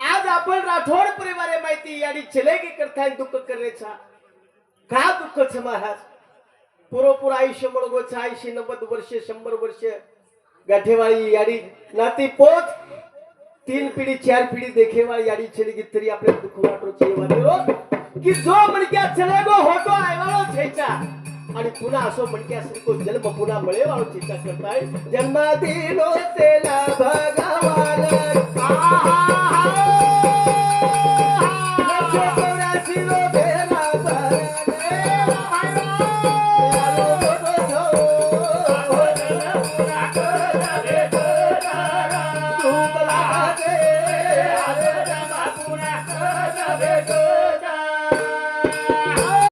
आज आपण राठोड परिवारे माहिती याडी चले की करताय दुःख करण्याचा. का दुःख छ महाराज? पुरोपुर आयुष्य मळगोच ऐंशी नव्वद वर्ष शंभर वर्ष गाठेवाळी याडी नाती पोच तीन पिढी चार पिढी देखेवाळी याडी चली की तरी आपले दुःख वाटो ये माथेरो की जो मणक्या चले गो होतो आयवाळो छेचा आणि पुन्हा असो मणक्या को जन्म पुन्हा मळे वाळो छेचा करताय जन्म दिलो तेला भगवान आहा.